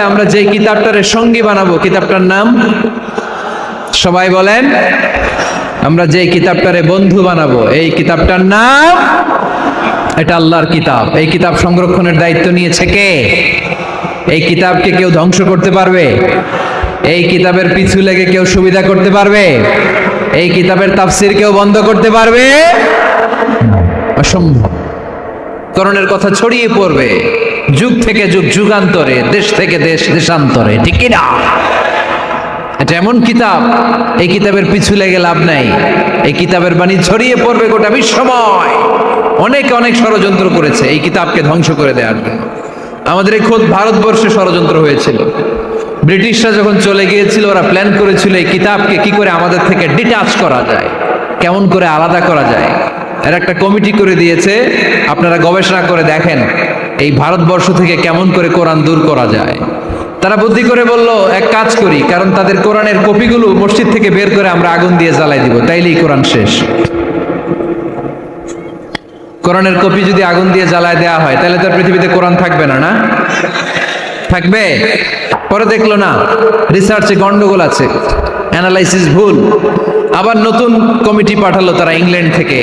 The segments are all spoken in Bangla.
আমরা যে কিতাবটারে সঙ্গী বানাবো, কিতাবটার নাম? সবাই বলেন, আমরা যে কিতাবটারে বন্ধু বানাবো, এই কিতাবটার নাম? এটা আল্লাহর কিতাব। এই কিতাব সংরক্ষণের দায়িত্ব নিয়েছে কে? এই কিতাবকে কেউ ধ্বংস করতে পারবে? এই কিতাবের পিছু লেগে কেউ সুবিধা করতে পারবে? এই কিতাবের তাফসির কেউ বন্ধ করতে পারবে? অসম্ভব। করণের কথা ছড়িয়ে পড়বে। যুগ থেকে যুগ, যুগান্তরে, দেশ থেকে দেশ, দেশান্তরে, ঠিক কি না এটা এমন কিতাব, এই কিতাবের পিছু লেগে লাভ নাই। এই কিতাবের বাণী ছড়িয়ে পড়বে গোটা বিশ্বময়। অনেক অনেক ষড়যন্ত্র করেছে এই কিতাবকে ধ্বংস করে দেওয়ার জন্য। আমাদের এই খোদ ভারতবর্ষে ষড়যন্ত্র হয়েছিল। ব্রিটিশরা যখন চলে গিয়েছিল, ওরা প্ল্যান করেছিল এই কিতাবকে কি করে আমাদের থেকে ডিটাচ করা যায়, কেমন করে আলাদা করা যায়। এর একটা কমিটি করে দিয়েছে, আপনারা গবেষণা করে দেখেন। এই ভারতবর্ষ থেকে কেমন করে কোরআন দূর করা যায়? তারা বুদ্ধি করে বলল, এক কাজ করি, কারণ তাদের কোরআনের কপিগুলো মসজিদ থেকে বের করে আমরা আগুন দিয়ে জ্বালাই দিব। তাইলেই কোরআন শেষ। কোরআনের কপি যদি আগুন দিয়ে জ্বালায় দেওয়া হয় তাহলে তো পৃথিবীতে কোরআন থাকবে না না? থাকবে? পরে দেখল না রিসার্চে গন্ডগোল আছে অ্যানালাইসিস ভুল। আবার নতুন কমিটি পাঠালো তারা ইংল্যান্ড থেকে,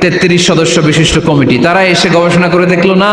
তেত্রিশ সদস্য বিশিষ্ট কমিটি। তারা এসে গবেষণা করে দেখল, না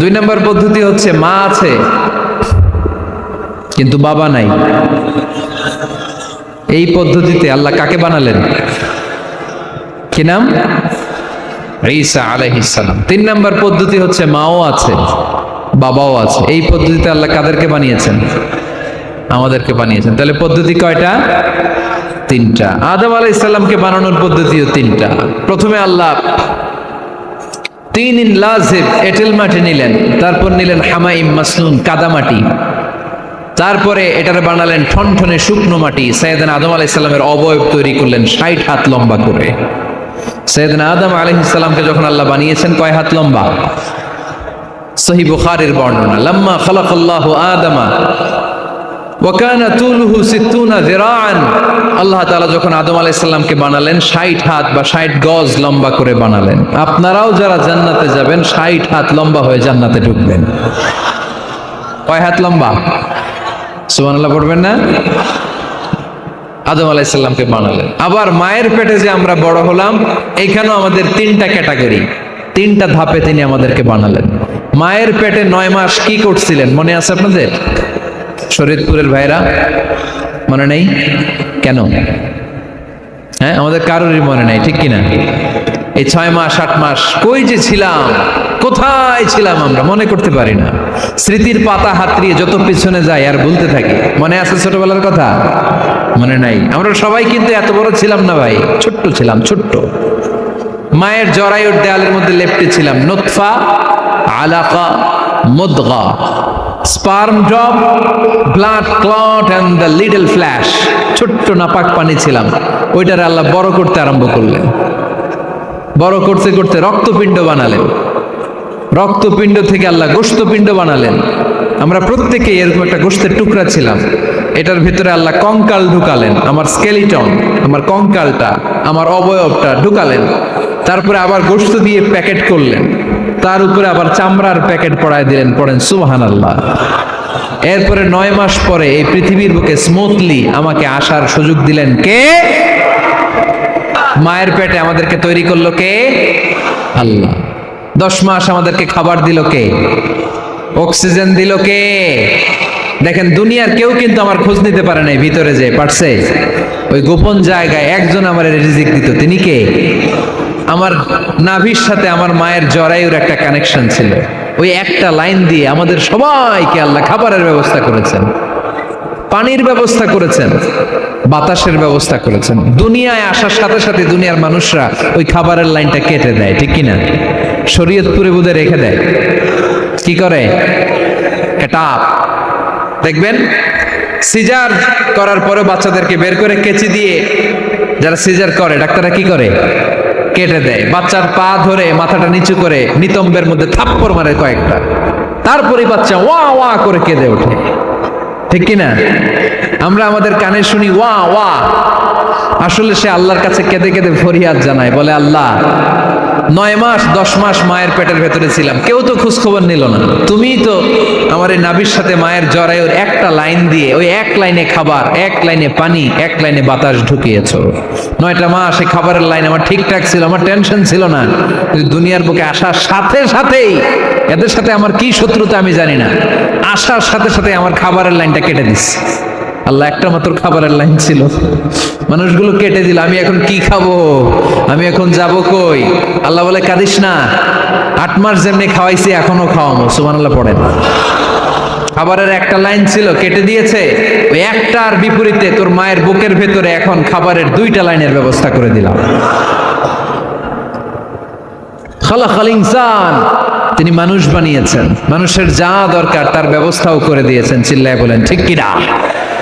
দুই নম্বর পদ্ধতি হচ্ছে মা আছে, কিন্তু বাবা নাই। এই পদ্ধতিতে আল্লাহ কাকে বানালেন? কি নাম? ঈসা আলাইহিসসালাম তিন নম্বর পদ্ধতি হচ্ছে মাও আছে, বাবাও আছে। এই পদ্ধতিতে আল্লাহ কাদেরকে বানিয়েছেন? আমাদেরকে বানিয়েছেন। তাহলে পদ্ধতি কয়টা? তিনটা। আদম আলাইসাল্লামকে বানানোর পদ্ধতিও তিনটা। প্রথমে আল্লাহ তিন ইন লাজেব, এঁটেল মাটি নিলেন, তারপর নিলেন হামাইম মাসনুন কাদামাটি তারপরে এটার বানালেন ঠনঠনে শুকনো মাটি। সৈয়দান আদম আলাইসাল্লামের অবয়ব তৈরি করলেন ষাট হাত লম্বা করে। সৈয়দনা আদম আলাইহিসসালামকে যখন আল্লাহ বানিয়েছেন, কয় হাত লম্বা? সহি বুখারীর বর্ণনা, লাম্মা খালাকাল্লাহু আদামা ওয়াকানা তুলুহু সিত্তুনা যিরাআন আল্লাহ তাআলা যখন আদম আলাইহিস সালামকে বানালেন 60 হাত বা 60 গজ লম্বা করে বানালেন। আপনারাও যারা জান্নাতে যাবেন 60 হাত লম্বা হয়ে জান্নাতে ঢুকবেন। কয় হাত লম্বা? সুবহানাল্লাহ পড়বেন না? আদম আলাইসাল্লামকে বানালেন। আবার মায়ের পেটে যে আমরা বড় হলাম, এইখানেও আমাদের তিনটা ক্যাটাগরি। তিনটা ধাপে তিনি আমাদেরকে বানালেন। মায়ের পেটে নয় মাস কি করছিলেন? মনে আছে আপনাদের? শরীরপুরের ভাইরা মনে নেই? কেন? হ্যাঁ আমাদের কারোরই মনে নেই, ঠিক কিনা? এই ছয় মাস, আট মাস, কই যে ছিলাম? কোথায় ছিলাম আমরা? মনে করতে পারি না। স্মৃতির পাতা হাতড়িয়ে যত পিছনে যাই, আর ভুলতে থাকি। মনে আছে ছোটবেলার কথা? মনে নাই। আমরা সবাই কিন্তু এত বড় ছিলাম না ভাই। ছোট্ট ছিলাম, ছোট্ট। মায়ের জরায়ুর দেয়ালের মধ্যে লেপটে ছিলাম। নোৎফা আলাকা মুদগা। Sperm drop blood clot and the little flesh ছোট্ট নাপাক পানি ছিলাম। ওইটারে আল্লাহ বড় করতে আরম্ভ করলেন। বড় করতে করতে রক্তপিণ্ড বানালেন। রক্তপিণ্ড থেকে আল্লাহ গোস্তপিণ্ড বানালেন। আমরা প্রত্যেকে এরকম একটা গোস্তের টুকরা ছিলাম। এটার ভিতরে আল্লাহ কঙ্কাল ঢুকালেন। আমার স্কেলিটন আমার কঙ্কালটা, আমার অবয়বটা ঢুকালেন। তারপরে আবার গোস্ত দিয়ে প্যাকেট করলেন। তার উপরে আবার চামড়ার প্যাকেট পড়ায় দিলেন, পড়েন সুবাহান আল্লাহ এরপরে নয় মাস পরে এই পৃথিবীর বুকে স্মুথলি আমাকে আসার সুযোগ দিলেন কে? মায়ের পেটে আমাদেরকে তৈরি করল কে? আল্লাহ। দশ মাস আমাদেরকে খাবার দিল কে? অক্সিজেন দিল কে? দেখেন, দুনিয়ার কেউ কিন্তু আমার খোঁজ নিতে পারে নাই ভিতরে যে, পারছে? ওই গোপন জায়গায় একজন আমার রিজিক দিত, তিনি কে? আমার নাভির সাথে আমার মায়ের জরায়ুর একটা কানেকশন ছিল। ওই একটা লাইন দিয়ে আমাদের সবাইকে আল্লাহ খাবারের ব্যবস্থা করেছেন, পানির ব্যবস্থা করেছেন, বাতাসের ব্যবস্থা করেছেন। দুনিয়ায় আসার সাথে সাথে দুনিয়ার মানুষরা ওই খাবারের লাইনটা কেটে দেয়, ঠিক কিনা? শরীয়তপুরে বুধে রেখে দেয়। কি করে? এটাপ দেখবেন, সিজার করার পরে বাচ্চাদেরকে বের করে কেচি দিয়ে যারা সিজার করে, ডাক্তাররা কি করে? কেটে দেয়। বাচ্চার পা ধরে মাথাটা নিচু করে নিতম্বের মধ্যে থাপ্পড় মারে কয়েকটা। তারপরে বাচ্চা ওয়া ওয়া করে কেঁদে ওঠে। ঠিক কিনা আমরা আমাদের কানে শুনি ওয়া ওয়া। আসলে সে আল্লাহর কাছে কেঁদে কেঁদে ফরিয়াদ জানায়। বলে, আল্লাহ নয় মাস, দশ মাস মায়ের পেটের ভেতরে ছিলাম। কেউ তো খোঁজ খবর নিল না। তুমি তো আমার এই নাবির সাথে মায়ের জরায়ুর একটা লাইন দিয়ে, ওই এক লাইনে খাবার, এক লাইনে পানি, এক লাইনে বাতাস ঢুকিয়েছ। নয়টা মাস এই খাবারের লাইন আমার ঠিকঠাক ছিল, আমার টেনশন ছিল না। দুনিয়ার বুকে আসার সাথে সাথেই এদের সাথে আমার কি শত্রুতা আমি জানি না। আসার সাথে সাথে আমার খাবারের লাইনটা কেটে দিচ্ছে আল্লাহ একটা মাত্র খাবারের লাইন ছিল। মানুষগুলো কেটে দিল, আমি এখন কি খাব? আমি এখন যাব কই? আল্লাহ বলে, কাঁদিস না। আট মাস যেমনি খাওয়াইছি, এখনও খাওয়ামো। সুমান আল্লাহ পড়েন। খাবারের একটা লাইন ছিল, কেটে দিয়েছে। ওই একটার বিপরীতে তোর মায়ের বুকের ভেতরে এখন খাবারের দুইটা লাইনের ব্যবস্থা করে দিলাম। তিনি মানুষ বানিয়েছেন। মানুষের যা দরকার তার ব্যবস্থাও করে দিয়েছেন, চিল্লায় বলেন, ঠিক কিনা